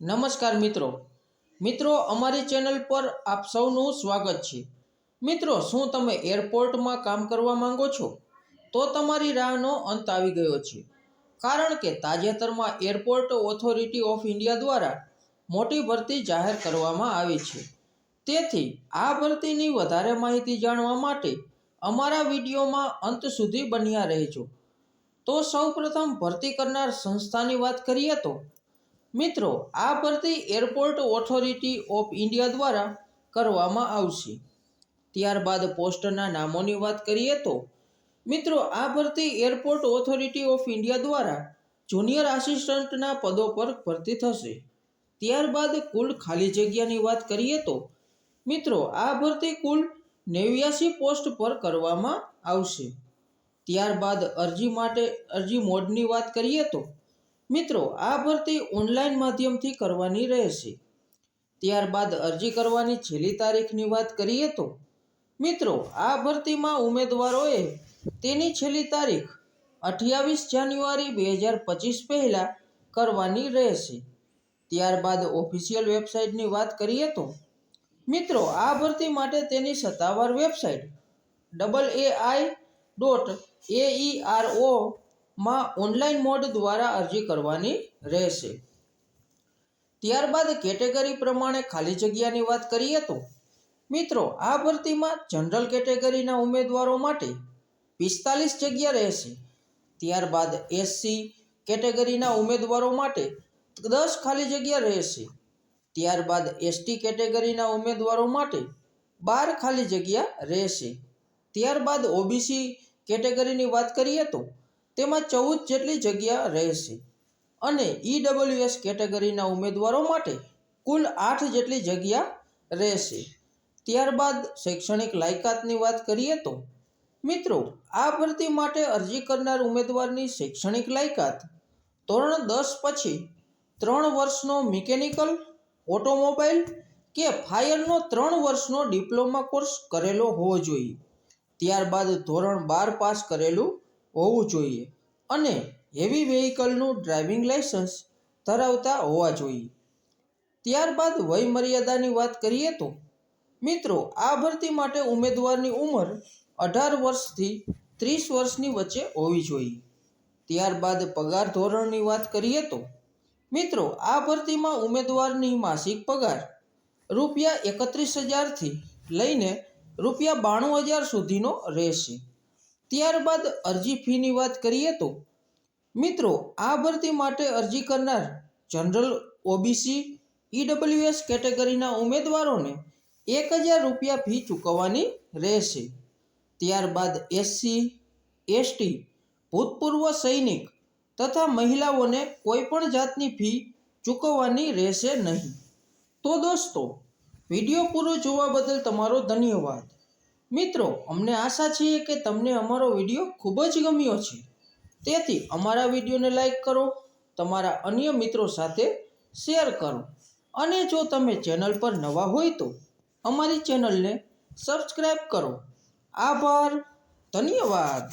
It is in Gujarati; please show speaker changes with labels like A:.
A: નમસ્કાર મિત્રો. મિત્રો, અમારી ચેનલ પર આપ સૌનું સ્વાગત છે. મિત્રો, શું તમે એરપોર્ટમાં કામ કરવા માંગો છો? તો તમારી રાહનો અંત આવી ગયો છે. કારણ કે તાજેતરમાં એરપોર્ટ ઓથોરિટી ઓફ ઇન્ડિયા દ્વારા મોટી ભરતી જાહેર કરવામાં આવી છે. તેથી, આ ભરતીની વધારે માહિતી જાણવા માટે અમારા વિડીયોમાં અંત સુધી બન્યા રહેજો. તો સૌપ્રથમ ભરતી કરનાર સંસ્થાની વાત કરીએ તો મિત્રો, આ ભરતી એરપોર્ટ ઓથોરિટી ઓફ ઇન્ડિયા દ્વારા કરવામાં આવશે. ત્યારબાદ પોસ્ટના નામોની વાત કરીએ તો, મિત્રો, આ ભરતી એરપોર્ટ ઓથોરિટી ઓફ ઇન્ડિયા દ્વારા જુનિયર આસિસ્ટન્ટના પદો પર ભરતી થશે. ત્યારબાદ કુલ ખાલી જગ્યાની વાત કરીએ તો, મિત્રો, આ ભરતી કુલ નેવ્યાસી પોસ્ટ પર કરવામાં આવશે. ત્યારબાદ અરજી માટે, અરજી મોડની વાત કરીએ તો મિત્રો, આ ભરતી ઓનલાઈન માધ્યમથી કરવાની રહેશે. ત્યારબાદ અરજી કરવાની છેલ્લી તારીખની વાત કરીએ તો, મિત્રો, આ ભરતીમાં ઉમેદવારોએ તેની છેલ્લી તારીખ અઠ્યાવીસ જાન્યુઆરી બે હજાર પચીસ પહેલાં કરવાની રહેશે. ત્યારબાદ ઓફિશિયલ વેબસાઇટની વાત કરીએ તો, મિત્રો, આ ભરતી માટે તેની સત્તાવાર website double A I dot A E R O માં ઓનલાઈન મોડ દ્વારા અરજી કરવાની રહેશે. ત્યારબાદ કેટેગરી પ્રમાણે ખાલી જગ્યાની વાત કરીએ તો, મિત્રો, આ ભરતીમાં જનરલ કેટેગરીના ઉમેદવારો માટે પિસ્તાલીસ જગ્યા રહેશે. ત્યારબાદ એસસી કેટેગરીના ઉમેદવારો માટે દસ ખાલી જગ્યા રહેશે. ત્યારબાદ એસટી કેટેગરીના ઉમેદવારો માટે બાર ખાલી જગ્યા રહેશે. ત્યારબાદ ઓબીસી કેટેગરીની વાત કરીએ તો તેમાં ચૌદ જેટલી જગ્યા રહેશે. અને ઈડબલ્યુએસ કેટેગરીના ઉમેદવારો માટે કુલ આઠ જેટલી જગ્યા રહેશે. ત્યારબાદ શૈક્ષણિક લાયકાતની વાત કરીએ તો, મિત્રો, આ ભરતી માટે અરજી કરનાર ઉમેદવારની શૈક્ષણિક લાયકાત ધોરણ દસ પછી ત્રણ વર્ષનો મિકેનિકલ, ઓટોમોબાઈલ કે ફાયરનો ત્રણ વર્ષનો ડિપ્લોમા કોર્સ કરેલો હોવો જોઈએ. ત્યારબાદ ધોરણ બાર પાસ કરેલું હોવું જોઈએ અને હેવી વેહિકલનું ડ્રાઇવિંગ લાઇસન્સ ધરાવતા હોવા જોઈએ. ત્યારબાદ વય મર્યાદાની વાત કરીએ તો, મિત્રો, આ ભરતી માટે ઉમેદવારની ઉંમર અઢાર વર્ષથી ત્રીસ વર્ષની વચ્ચે હોવી જોઈએ. ત્યારબાદ પગાર ધોરણની વાત કરીએ તો, મિત્રો, આ ભરતીમાં ઉમેદવારની માસિક પગાર રૂપિયા એકત્રીસ હજારથી લઈને રૂપિયા બાણું હજાર સુધીનો રહેશે. ત્યારબાદ અરજી ફીની વાત કરીએ તો, મિત્રો, આ ભરતી માટે અરજી કરનાર જનરલ ઓબીસી, ઈડબ્લ્યુએસ કેટેગરીના ઉમેદવારોને એક હજાર રૂપિયા ફી ચૂકવવાની રહેશે. ત્યારબાદ એસસી, એસટી, ભૂતપૂર્વ સૈનિક તથા મહિલાઓને કોઈપણ જાતની ફી ચૂકવવાની રહેશે નહીં. તો દોસ્તો, વીડિયો પૂરો જોવા બદલ તમારો ધન્યવાદ. મિત્રો, અમને આશા છે કે તમને અમારો વીડિયો ખૂબ જ ગમ્યો છે. તેથી અમારા વિડીયોને લાઈક કરો, તમારા અન્ય મિત્રો સાથે શેર કરો. અને જો તમે ચેનલ પર નવા હોય તો અમારી ચેનલને સબસ્ક્રાઈબ કરો. આભાર, ધન્યવાદ.